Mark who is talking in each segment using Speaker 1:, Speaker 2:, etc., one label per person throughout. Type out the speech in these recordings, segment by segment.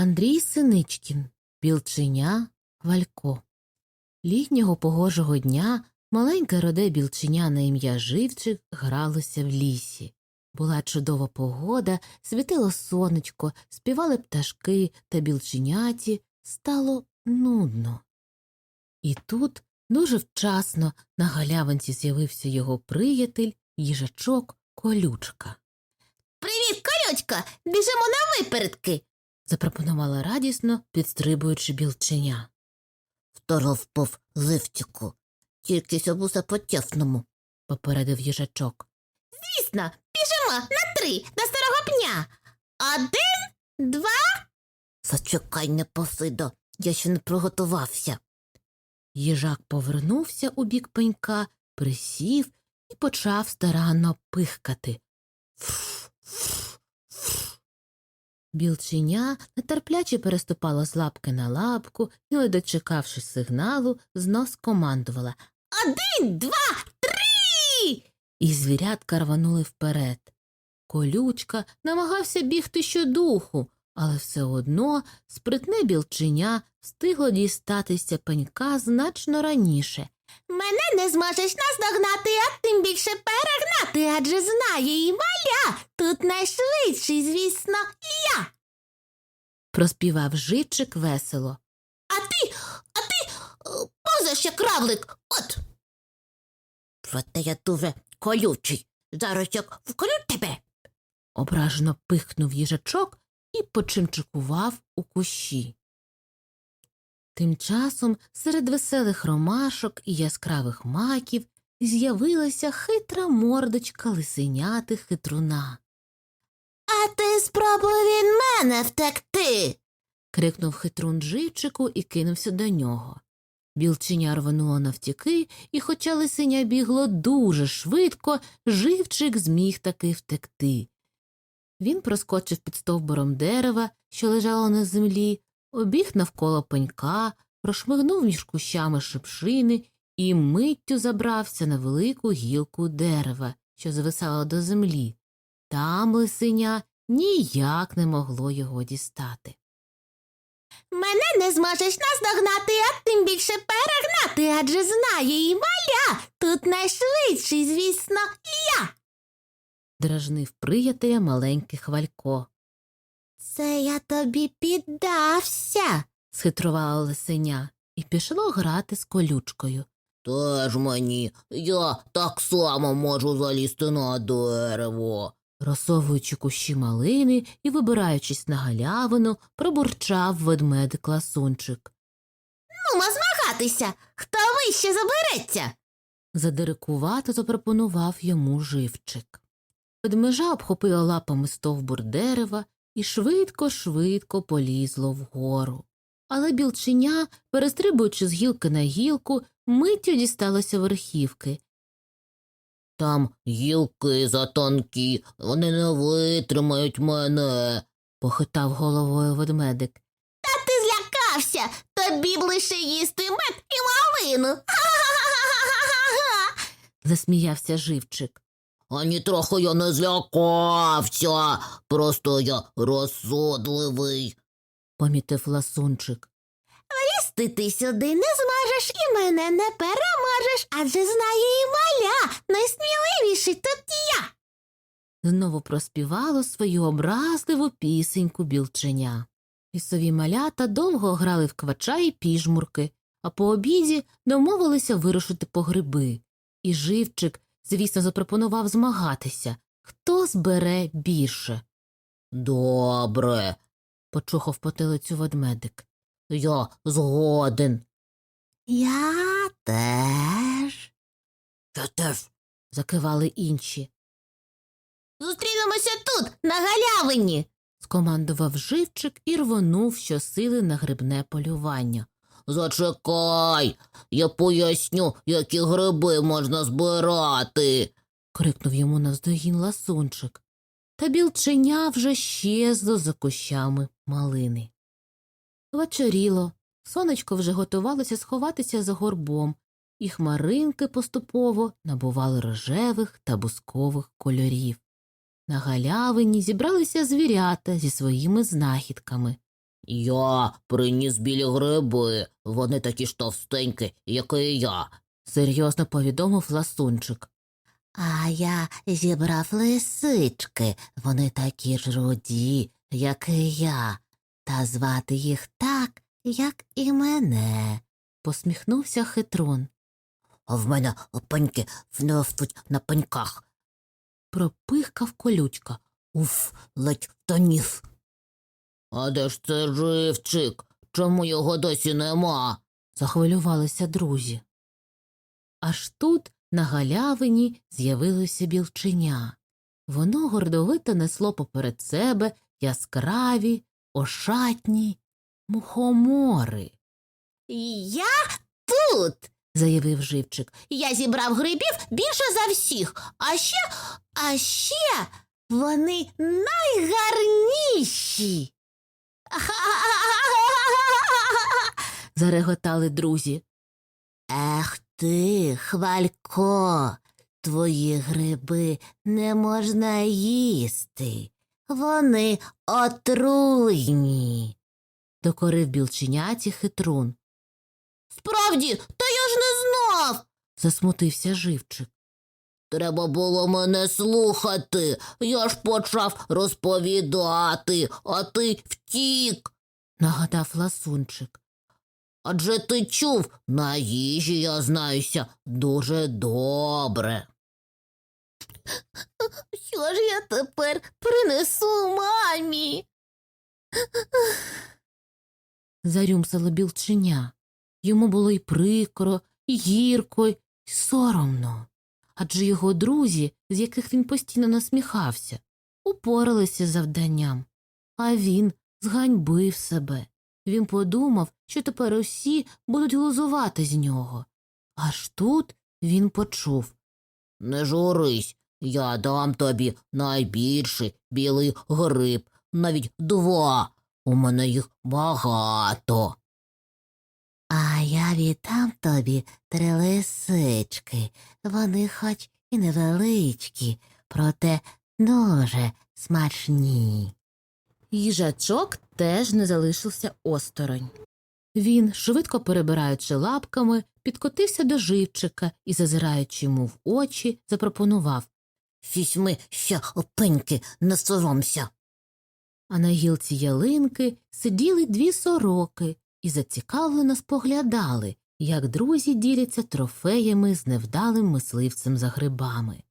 Speaker 1: Андрій Синичкін, білченя Валько. Літнього погожого дня маленьке роде білченя на ім'я Живчик гралося в лісі. Була чудова погода, світило сонечко, співали пташки та білченяті, стало нудно. І тут дуже вчасно на галявинці з'явився його приятель, їжачок Колючка.
Speaker 2: Привіт, колючка! Біжимо на випередки.
Speaker 1: Запропонувала радісно, підстрибуючи білченя.
Speaker 2: Второвпов лифтику. Тільки сьобуса по тясному.
Speaker 1: попередив їжачок.
Speaker 2: Звісно, біжимо на три до старого пня. Один, два. Зачекай, непосидо, я ще не приготувався.
Speaker 1: Їжак повернувся у бік пенька, присів і почав старанно пихкати. Білченя нетерпляче переступало з лапки на лапку і, не дочекавшись сигналу, знов скомандувала,
Speaker 2: Один, два, три.
Speaker 1: і звірятка рванули вперед. Колючка намагався бігти щодуху, але все одно спритне білченя встигло дістатися пенька значно раніше.
Speaker 2: Мене не зможеш наздогнати, а тим більше перегнати, адже знає і маля. Тут найшвидший, звісно, я.
Speaker 1: Проспівав живчик весело.
Speaker 2: А ти, а ти е, позаш як равлик. От. Проте я дуже колючий. Зараз як вколю тебе.
Speaker 1: Ображено пихнув їжачок і почимчикував у кущі. Тим часом серед веселих ромашок і яскравих маків з'явилася хитра мордочка лисеняти хитруна.
Speaker 2: А ти спробуй від мене втекти.
Speaker 1: крикнув хитрун живчику і кинувся до нього. Білченя рвануло навтіки, і, хоча лисеня бігло дуже швидко, живчик зміг таки втекти. Він проскочив під стовбуром дерева, що лежало на землі, обіг навколо пенька, прошмигнув між кущами шипшини і миттю забрався на велику гілку дерева, що звисало до землі. Там лисеня ніяк не могло його дістати.
Speaker 2: Мене не зможеш наздогнати, а тим більше перегнати, адже знає і маля. Тут найшвидший, звісно, я.
Speaker 1: Дражнив приятеля маленький хвалько.
Speaker 2: Це я тобі піддався.
Speaker 1: схитрувала лисеня і пішло грати з колючкою.
Speaker 2: Теж мені, я так само можу залізти на дерево.
Speaker 1: Розсовуючи кущі малини і вибираючись на галявину, пробурчав ведмедик ласунчик.
Speaker 2: Нумо змагатися, хто вище забереться.
Speaker 1: Задирикувато запропонував йому живчик. Ведмежа обхопила лапами стовбур дерева і швидко-швидко полізло вгору. Але білченя, перестрибуючи з гілки на гілку, миттю дісталося верхівки.
Speaker 2: Там гілки затонкі, вони не витримають мене.
Speaker 1: похитав головою ведмедик.
Speaker 2: Та ти злякався, тобі б лише їсти мед і малину. Ха-ха-ха-ха-ха-ха.
Speaker 1: засміявся живчик.
Speaker 2: Ані трохи я не злякався, просто я розсудливий.
Speaker 1: помітив ласунчик.
Speaker 2: Лізти ти сюди не зможеш і мене не переможеш, адже знає і маля, найсміливіший тут я.
Speaker 1: Знову проспівало свою образливу пісеньку білченя. Лісові малята довго грали в квача і піжмурки, а по обіді домовилися вирушити по гриби. І живчик, звісно, запропонував змагатися, хто збере більше.
Speaker 2: Добре,
Speaker 1: почухав потилицю ведмедик.
Speaker 2: я згоден. Я теж. Я теж.
Speaker 1: Закивали інші.
Speaker 2: Зустрінемося тут, на галявині.
Speaker 1: Скомандував живчик і рвонув щосили на грибне полювання.
Speaker 2: Зачекай, я поясню, які гриби можна збирати.
Speaker 1: крикнув йому навздогін ласунчик. Та білченя вже щезло за кущами малини. Вечоріло, сонечко вже готувалося сховатися за горбом, і хмаринки поступово набували рожевих та бускових кольорів. На галявині зібралися звірята зі своїми знахідками.
Speaker 3: Я приніс білі гриби, вони такі ж товстенькі, як і я.
Speaker 1: серйозно повідомив ласунчик.
Speaker 2: А я зібрав лисички, вони такі ж руді, як і я, та звати їх так, як і мене.
Speaker 1: Посміхнувся хитрун.
Speaker 3: А в мене пеньки вносуть на пеньках.
Speaker 1: Пропихкав колючка.
Speaker 3: Уф, ледь тоніс. А де ж це живчик? Чому його досі нема?
Speaker 1: Захвилювалися друзі. Аж тут на галявині з'явилося білченя. Воно гордовито несло поперед себе яскраві, ошатні мухомори,
Speaker 2: Я тут.
Speaker 1: заявив живчик.
Speaker 2: Я зібрав грибів більше за всіх, а ще, а ще вони найгарніші.
Speaker 1: Зареготали друзі.
Speaker 2: Ех ти, хвалько, твої гриби не можна їсти. Вони отруйні.
Speaker 1: Докорив білченяті хитрун.
Speaker 2: Справді, та я ж не знав.
Speaker 1: Засмутився живчик.
Speaker 3: Треба було мене слухати. Я ж почав розповідати, а ти втік.
Speaker 1: Нагадав ласунчик.
Speaker 3: Адже ти чув, на їжі я знаюся дуже добре.
Speaker 2: Що ж я тепер принесу мамі?
Speaker 1: Зарюмсало білченя. Йому було й прикро, і гірко, й соромно. Адже його друзі, з яких він постійно насміхався, упоралися з завданням, а він зганьбив себе. Він подумав, що тепер усі будуть глузувати з нього. Аж тут він почув
Speaker 3: Не журись, я дам тобі найбільший білий гриб, навіть два. У мене їх багато.
Speaker 2: А я віддам тобі три лисички. Вони хоч і невеличкі, проте дуже смачні.
Speaker 1: Їжачок теж не залишився осторонь. Він, швидко перебираючи лапками, підкотився до живчика і, зазираючи йому в очі, запропонував,
Speaker 3: Візьми ще опеньки, не соромся.
Speaker 1: А на гілці ялинки сиділи дві сороки і зацікавлено споглядали, як друзі діляться трофеями з невдалим мисливцем за грибами.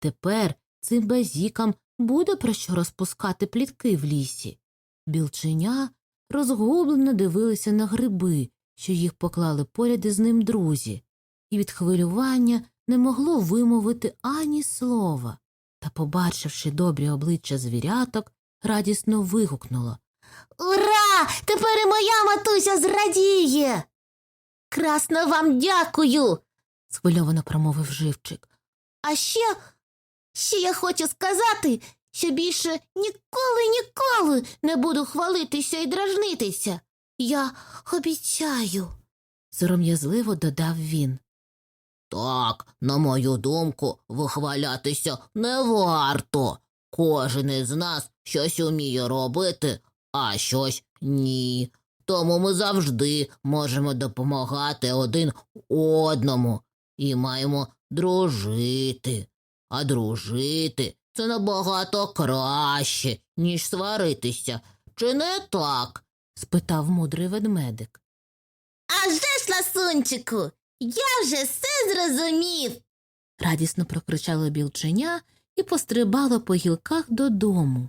Speaker 1: Тепер цим базікам буде про що розпускати плітки в лісі. Білченя розгублено дивилися на гриби, що їх поклали поряд із ним друзі, і від хвилювання не могло вимовити ані слова. Та, побачивши добрі обличчя звіряток, радісно вигукнуло
Speaker 2: Ура! Тепер і моя матуся зрадіє. Красно вам дякую.
Speaker 1: схвильовано промовив живчик.
Speaker 2: А ще, ще я хочу сказати, що більше ніколи, ніколи не буду хвалитися і дражнитися. Я обіцяю.
Speaker 1: Сором'язливо додав він.
Speaker 3: Так, на мою думку, вихвалятися не варто. Кожен із нас щось уміє робити, а щось ні. Тому ми завжди можемо допомагати один одному і маємо дружити. А дружити це набагато краще, ніж сваритися. Чи не так?
Speaker 1: спитав мудрий ведмедик.
Speaker 2: А вже ж, ласунчику, я вже все зрозумів.
Speaker 1: Радісно прокричало білченя і пострибало по гілках додому,